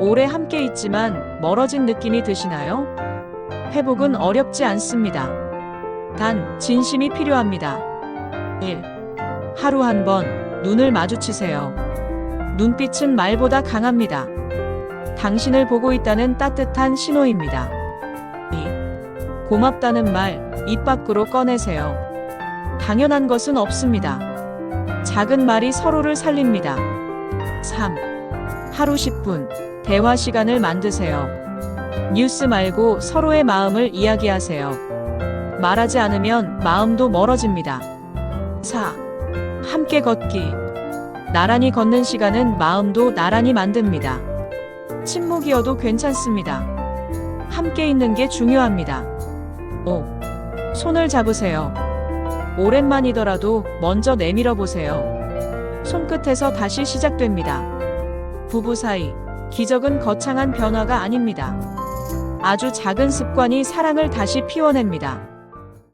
오래 함께 있지만 멀어진 느낌이 드시나요? 회복은 어렵지 않습니다. 단, 진심이 필요합니다. 1. 하루 한 번 눈을 마주치세요. 눈빛은 말보다 강합니다. 당신을 보고 있다는 따뜻한 신호입니다. 2. 고맙다는 말 입 밖으로 꺼내세요. 당연한 것은 없습니다. 작은 말이 서로를 살립니다. 3. 하루 10분 대화 시간을 만드세요. 뉴스 말고 서로의 마음을 이야기하세요. 말하지 않으면 마음도 멀어집니다. 4. 함께 걷기. 나란히 걷는 시간은 마음도 나란히 만듭니다. 침묵이어도 괜찮습니다. 함께 있는 게 중요합니다. 5. 손을 잡으세요. 오랜만이더라도 먼저 내밀어 보세요. 손끝에서 다시 시작됩니다. 부부 사이, 기적은 거창한 변화가 아닙니다. 아주 작은 습관이 사랑을 다시 피워냅니다.